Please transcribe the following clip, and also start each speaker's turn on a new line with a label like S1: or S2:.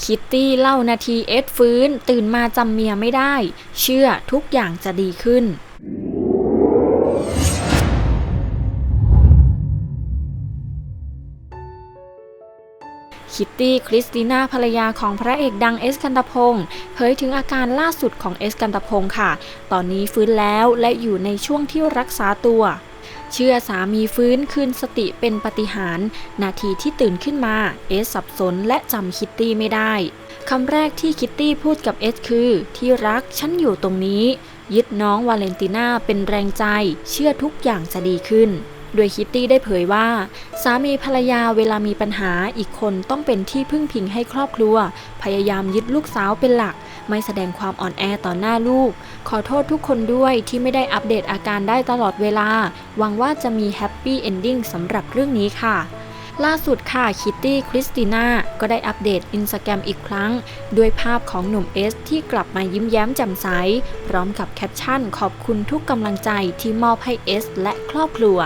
S1: คิตตี้เล่านาทีเอสฟื้น ตื่นมาจำเมียไม่ได้ เชื่อทุกอย่างจะดีขึ้นคิตตี้คริสติน่าภรรยาของพระเอกดังเอสกันตพงศ์เผยถึงอาการล่าสุดของเอสกันตพงศ์ค่ะ ตอนนี้ฟื้นแล้วและอยู่ในช่วงที่รักษาตัว เชื่อสามีฟื้นคืนสติเป็นปฏิหาร นาทีที่ตื่นขึ้นมา เอสสับสนและจำคิตตี้ไม่ได้คำแรกที่คิตตี้พูดกับเอสคือ ที่รักฉันอยู่ตรงนี้ ยึดน้องวาเลนติน่าเป็นแรงใจ เชื่อทุกอย่างจะดีขึ้น โดยคิตตี้ได้เผยว่า สามีภรรยาเวลามีปัญหาอีกคนต้องเป็นที่พึ่งพิงให้ครอบครัว พยายามยึดลูกสาวเป็นหลัก ไม่แสดงความอ่อนแอต่อหน้าลูก ขอโทษทุกคนด้วยที่ไม่ได้อัปเดตอาการได้ตลอดเวลา หวังว่าจะมีแฮปปี้เอนดิ้งสำหรับเรื่องนี้ค่ะล่าสุดค่ะคิตตี้คริสติน่าก็ได้อัปเดตอินสตาแกรมอีกครั้ง ด้วยภาพของหนุ่มเอสที่กลับมายิ้มแย้มแจ่มใส พร้อมกับแคปชั่นขอบคุณทุกกำลังใจที่มอบให้เอสและครอบครัว